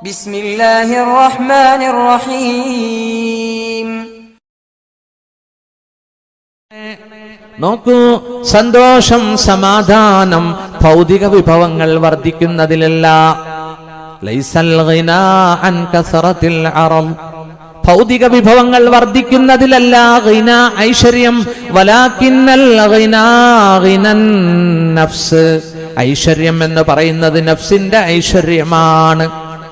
ബിസ്മില്ലാഹിർ റഹ്മാനിർ റഹീം നോക്കൂ സന്തോഷം സമാധാനം ഭൗതിക വിഭവങ്ങൾ വർദ്ധിക്കുന്നതിലല്ല. ഭൗതിക വിഭവങ്ങൾ വർദ്ധിക്കുന്നതിലല്ല ഐശ്വര്യം. വലാക്കിന്നൽ ഐശ്വര്യം എന്ന് പറയുന്നത് നഫ്സിന്റെ ഐശ്വര്യമാണ്.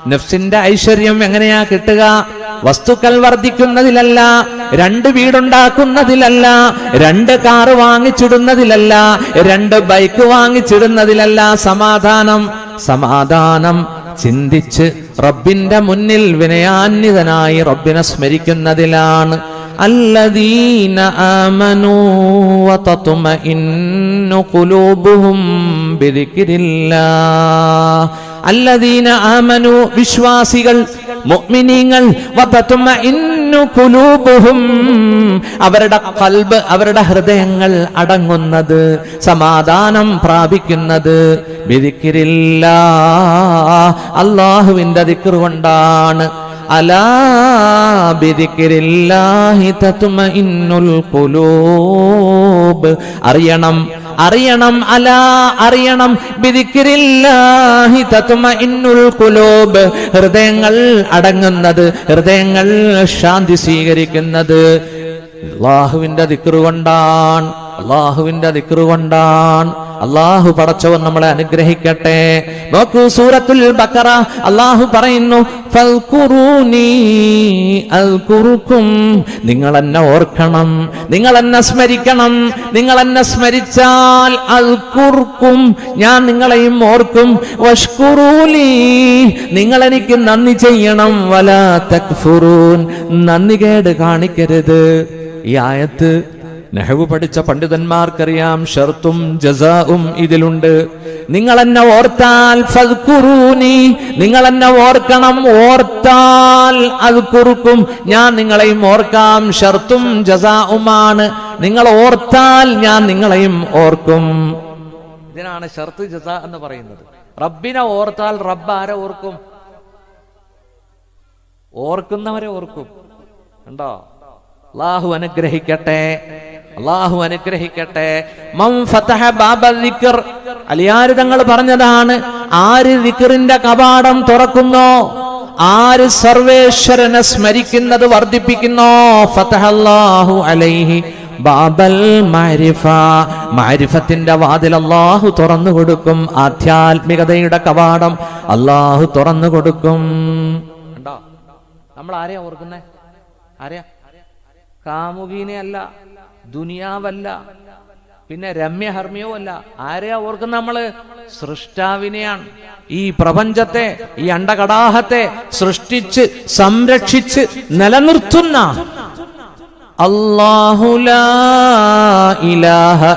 നഫ്സിന്റെ ഐശ്വര്യം എങ്ങനെയാ കിട്ടുക? വസ്തുക്കൾ വർദ്ധിക്കുന്നതിലല്ല രണ്ട് വീടുണ്ടാക്കുന്നതിലല്ല രണ്ട് കാറ് വാങ്ങിച്ചിടുന്നതിലല്ല രണ്ട് ബൈക്ക് വാങ്ങിച്ചിടുന്നതിലല്ല സമാധാനം. സമാധാനം ചിന്തിച്ച് റബ്ബിന്റെ മുന്നിൽ വിനയാന്വിതനായി റബ്ബിനെ സ്മരിക്കുന്നതിലാണ്. അല്ലദീന ആമനൂ വതത്മഇന്നു ഖുലൂബുഹും ബിദിക്രില്ലാഹ്. അല്ലദീന ആമനു വിശ്വാസികൾ മുഅ്മിനീങ്ങൾ വതത്തുമ ഇന്നു ഖുലൂബുഹും അവരുടെ കൽബ് അവരുടെ ഹൃദയങ്ങൾ അടങ്ങുന്നത് സമാധാനം പ്രാപിക്കുന്നത്. ബിദിക്കിരില്ല അല്ലാഹുവിന്റെ ദിക്കർ കൊണ്ടാണ്. അലാ ബിദിക്കിരില്ലാഹി തത്തുമ ഇന്നുൽ ഖുലൂബ് അറിയണം അറിയണം അലാ അറിയണം. ഖുലൂബ്. ഹൃദയങ്ങൾ അടങ്ങുന്നത് ഹൃദയങ്ങൾ ശാന്തി സ്വീകരിക്കുന്നത്. അള്ളാഹുവിന്റെ ദിക്റ് കൊണ്ടാണ് അള്ളാഹുവിന്റെ ദിക്റ് കൊണ്ടാണ്. അള്ളാഹു പടച്ചവൻ നമ്മളെ അനുഗ്രഹിക്കട്ടെ. നോക്കൂ സൂറത്തുൽ ബക്കറ. അള്ളാഹു പറയുന്നു നിങ്ങൾ എന്നെ ഓർക്കണം നിങ്ങൾ എന്നെ സ്മരിക്കണം. നിങ്ങൾ എന്നെ സ്മരിച്ചാൽ അൽക്കുർക്കും ഞാൻ നിങ്ങളെയും ഓർക്കും. വഷ്കുറൂലി നിങ്ങൾ എനിക്ക് നന്ദി ചെയ്യണം. വല തക്ഫുറൂൻ. നന്ദി കേട് കാണിക്കരുത്. ഈ ആയത്ത് നെഹവ് പഠിച്ച പണ്ഡിതന്മാർക്കറിയാം ഷർത്തും ജസാവും ഇതിലുണ്ട്. നിങ്ങൾ എന്നെ ഓർത്താൽ ഫൽക്കുറൂനി നിങ്ങൾ എന്നെ ഓർക്കണം ഓർത്താൽ അത് കുറുക്കും. ഞാൻ നിങ്ങളെയും ഓർക്കാം ഷർത്തും ജസാവുമാണ് നിങ്ങൾ ഓർത്താൽ ഞാൻ നിങ്ങളെയും ഓർക്കും. ഇതിനാണ് ഷർത്ത് ജസ എന്ന് പറയുന്നത്. റബ്ബിനെ ഓർത്താൽ റബ്ബ് ആരെ ഓർക്കും? ഓർക്കുന്നവരെ ഓർക്കും. ഉണ്ടോ അള്ളാഹു അനുഗ്രഹിക്കട്ടെ. അള്ളാഹു അനുഗ്രഹിക്കട്ടെ. അലിയാര് തങ്ങൾ പറഞ്ഞതാണ് ആര് വിക്കറിന്റെ കവാടം തുറക്കുന്നോ ആര് സർവേശ്വരനെ സ്മരിക്കുന്നത് വർദ്ധിപ്പിക്കുന്നോ ഫതഹല്ലാഹു അലൈഹി ബാബൽ മാരിഫ. മാരിഫത്തിന്റെ വാതിൽ അള്ളാഹു തുറന്നു കൊടുക്കും. ആധ്യാത്മികതയുടെ കവാടം അള്ളാഹു തുറന്നു കൊടുക്കും. നമ്മൾ ആരെയാ ഓർക്കുന്നേ? ആരെയാ? കാമുകീനെ അല്ല ദുനിയാവല്ല പിന്നെ രമ്യ ഹർമ്മ്യവും അല്ല ആരെയാ ഓർക്കുന്ന നമ്മൾ? സൃഷ്ടാവിനെയാണ്. ഈ പ്രപഞ്ചത്തെ ഈ അണ്ടകടാഹത്തെ സൃഷ്ടിച്ച് സംരക്ഷിച്ച് നിലനിർത്തുന്ന അല്ലാഹു ലാ ഇലാഹ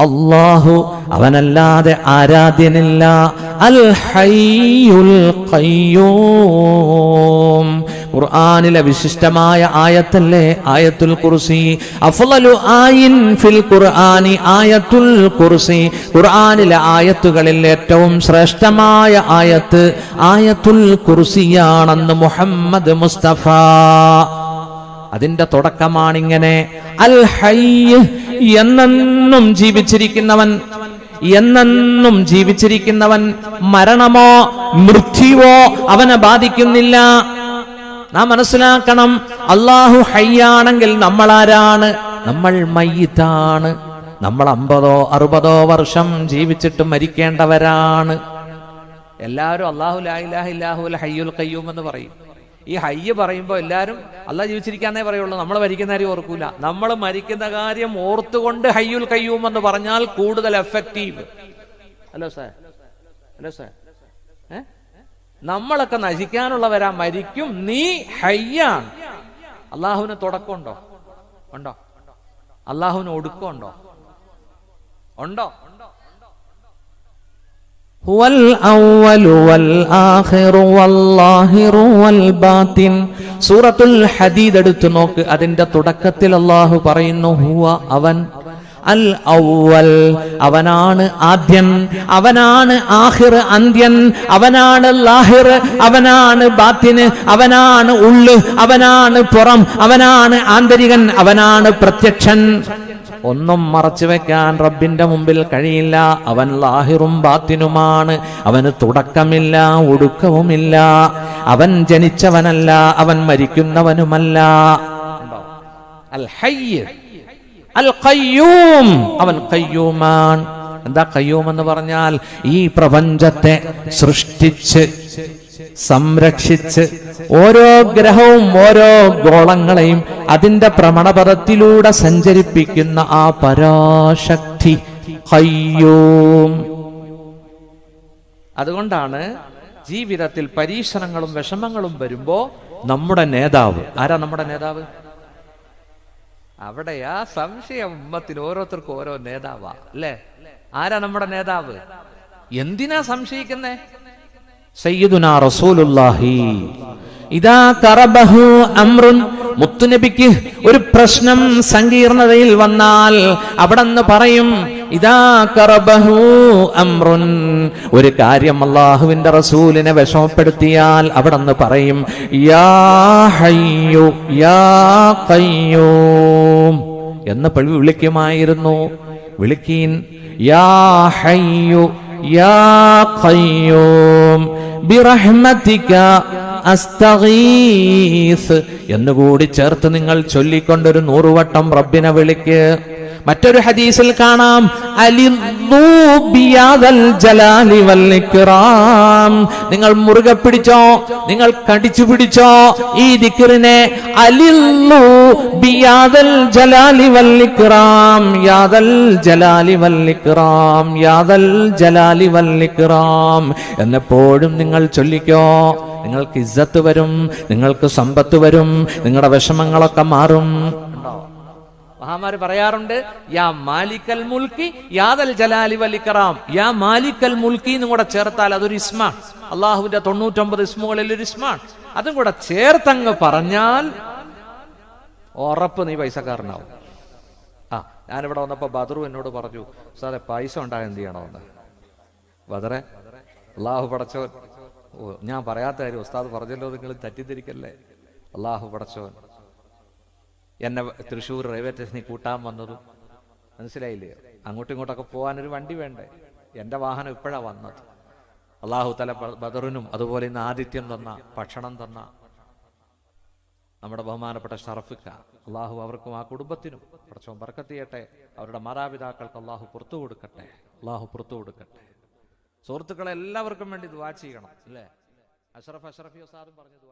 അള്ളാഹു അവനല്ലാതെ ആരാധ്യനില്ല. അൽ ഹയ്യുൽ ഖയ്യൂം. ഖുർആനിലെ വിശിഷ്ടമായ ആയത്തല്ലേ? ആയത്തുൽ കുർസി. അഫ്ലലു ആയിൻ ഫിൽ ഖുർആനി ആയത്തുൽ കുർസി. ഖുർആനിലെ ആയത്തുകളിൽ ഏറ്റവും ശ്രേഷ്ഠമായ ആയത്ത് ആയത്തുൽ കുർസിയാണെന്ന് മുഹമ്മദ് മുസ്തഫ. അതിന്റെ തുടക്കമാണിങ്ങനെ. അൽ ഹയ്യ എന്നെന്നും ജീവിച്ചിരിക്കുന്നവൻ എന്നെന്നും ജീവിച്ചിരിക്കുന്നവൻ മരണമോ മൃത്യുവോ അവനെ ബാധിക്കുന്നില്ല. നാം മനസ്സിലാക്കണം. അള്ളാഹു ഹയ്യാണെങ്കിൽ നമ്മൾ ആരാണ് നമ്മൾ മയ്യിത്താണ്. നമ്മൾ അമ്പതോ അറുപതോ വർഷം ജീവിച്ചിട്ട് മരിക്കേണ്ടവരാണ്. എല്ലാവരും അള്ളാഹു ലാഹു അൽ ഹയ്യുൽ കയ്യൂം എന്ന് പറയും. ഈ ഹയ്യ് പറയുമ്പോൾ എല്ലാവരും അല്ല ജീവിച്ചിരിക്കാന്നേ പറയുള്ളൂ. നമ്മൾ മരിക്കുന്ന കാര്യം ഓർക്കൂല. നമ്മൾ മരിക്കുന്ന കാര്യം ഓർത്തുകൊണ്ട് ഹയ്യുൽ കയ്യൂം എന്ന് പറഞ്ഞാൽ കൂടുതൽ effective hello sir. Hello sir. ഏ? നമ്മളൊക്കെ നശിക്കാനുള്ളവരാ മരിക്കും നീ ഹയ്യാണ് അള്ളാഹുവിന് തുടക്കമുണ്ടോ ഉണ്ടോ അള്ളാഹുവിന് ഒടുക്കമുണ്ടോ ഉണ്ടോ هو الأول والآخر والظاهر والباطن സൂറത്തുൽ ഹദീദ് എടുത്തു നോക്ക് അതിന്റെ തുടക്കത്തിൽ അള്ളാഹു പറയുന്നു ഹുവ അവൻ അൽ ഔവൽ അവനാണ് ആദ്യൻ. അവനാണ് ആഹിർ അന്ത്യൻ. അവനാണ് ലാഹിർ. അവനാണ് ബാത്തിന് അവനാണ് ഉള്ള്. അവനാണ് പുറം. അവനാണ് ആന്തരികൻ. അവനാണ് പ്രത്യക്ഷൻ. ഒന്നും മറച്ചു വെക്കാൻ റബ്ബിന്റെ മുമ്പിൽ കഴിയില്ല. അവൻ ലാഹിറും ബാത്തിനുമാണ്. അവന് തുടക്കമില്ല ഒടുക്കവുമില്ല. അവൻ ജനിച്ചവനല്ല അവൻ മരിക്കുന്നവനുമല്ല. അൽ അൽ അവൻ കയ്യൂമാൻ എന്താ ഖയ്യൂം എന്ന് പറഞ്ഞാൽ ഈ പ്രപഞ്ചത്തെ സൃഷ്ടിച്ച് സംരക്ഷിച്ച് ഓരോ ഗ്രഹവും ഓരോ ഗോളങ്ങളെയും അതിന്റെ ഭ്രമണപഥത്തിലൂടെ സഞ്ചരിപ്പിക്കുന്ന ആ പരാശക്തി ഖയ്യൂം. അതുകൊണ്ടാണ് ജീവിതത്തിൽ പരീക്ഷണങ്ങളും വിഷമങ്ങളും വരുമ്പോ നമ്മുടെ നേതാവ്. ആരാ നമ്മുടെ നേതാവ്? അവിടെയാ സംശയം ഉമ്മത്തിന് ഓരോരുത്തർക്കും ഓരോ നേതാവാ അല്ലേ? ആരാ നമ്മുടെ നേതാവ്? എന്തിനാ സംശയിക്കുന്നേ? സയ്യിദുന റസൂലുള്ളാഹി. ഇതാ കറബഹു അമ്രുൻ മുത്തുനബിക്ക് ഒരു പ്രശ്നം സങ്കീർണതയിൽ വന്നാൽ അവിടെ നിന്ന് പറയും ഒരു കാര്യം അള്ളാഹുവിന്റെ റസൂലിനെ വിഷമപ്പെടുത്തിയാൽ അവിടെ നിന്ന് പറയും യാ ഹയ്യു യാ എന്ന് പഴി വിളിക്കുമായിരുന്നു. വിളിക്കീൻ യാ ഹയ്യു യാ എന്നുകൂടി ചേർത്ത് നിങ്ങൾ ചൊല്ലിക്കൊണ്ടൊരു നൂറുവട്ടം റബ്ബിനെ വിളിക്ക്. മറ്റൊരു ഹദീസിൽ കാണാം നിങ്ങൾ മുറുകെ പിടിച്ചോ നിങ്ങൾ കടിച്ചു പിടിച്ചോ ഈ ദിക്റിനെ അലില്ലു ബിയാദൽ ജലാലി വൽ ഇക്റാം. യാദൽ ജലാലി വൽ ഇക്റാം യാദൽ ജലാലി വൽ ഇക്റാം. എന്നെപ്പോഴും നിങ്ങൾ ചൊല്ലിക്കോ നിങ്ങൾക്ക് ഇസ്സത്ത് വരും നിങ്ങൾക്ക് സമ്പത്ത് വരും നിങ്ങളുടെ വിഷമങ്ങളൊക്കെ മാറും. മഹാമാര് പറയാറുണ്ട് യാ മാലിക്കൽ മുൽക്കി യാദൽ ജലാലി വലിക്കറാം യാ മാലിക്കൽ മുൽക്കി എന്നും കൂടെ ചേർത്താൽ അതൊരു ഇസ്മാൻ അള്ളാഹുവിന്റെ തൊണ്ണൂറ്റൊമ്പത് ഇസ്മുകളിൽ ഒരു ഇസ്മാൻ അതും കൂടെ ചേർത്തങ്ങ് പറഞ്ഞാൽ ഉറപ്പ് നീ പൈസക്കാരനാവും. ആ ഞാനിവിടെ വന്നപ്പോ ബദറു എന്നോട് പറഞ്ഞു സാറെ പൈസ ഉണ്ടായ എന്ത് ചെയ്യണമെന്ന്? ബദറെ അള്ളാഹു പടച്ചോൻ ഞാൻ പറയാത്ത കാര്യം ഉസ്താദ് പറഞ്ഞല്ലോ നിങ്ങൾ തെറ്റിദ്ധരിക്കല്ലേ? അള്ളാഹു പടച്ചവൻ എന്നെ തൃശ്ശൂർ റെയിൽവേ സ്റ്റേഷനിൽ കൂട്ടാൻ വന്നതും. മനസ്സിലായില്ലേ? അങ്ങോട്ടും ഇങ്ങോട്ടൊക്കെ പോകാനൊരു വണ്ടി വേണ്ടേ? എന്റെ വാഹനം ഇപ്പോഴാണ് വന്നത്. അള്ളാഹു തല ബദറിനും അതുപോലെ ഇന്ന് ആദിത്യം തന്ന ഭക്ഷണം തന്ന നമ്മുടെ ബഹുമാനപ്പെട്ട ഷറഫിക്ക അള്ളാഹു അവർക്കും ആ കുടുംബത്തിനും കുറച്ചും ബർക്കത്ത് ചെയ്യട്ടെ അവരുടെ മാതാപിതാക്കൾക്ക് അള്ളാഹു പുറത്തു കൊടുക്കട്ടെ. അള്ളാഹു പുറത്തു കൊടുക്കട്ടെ. സുഹൃത്തുക്കളെ എല്ലാവർക്കും വേണ്ടി ദ്വാ ചെയ്യണം അല്ലേ? അഷറഫ് അഷറഫി ഉസ്താദും പറഞ്ഞു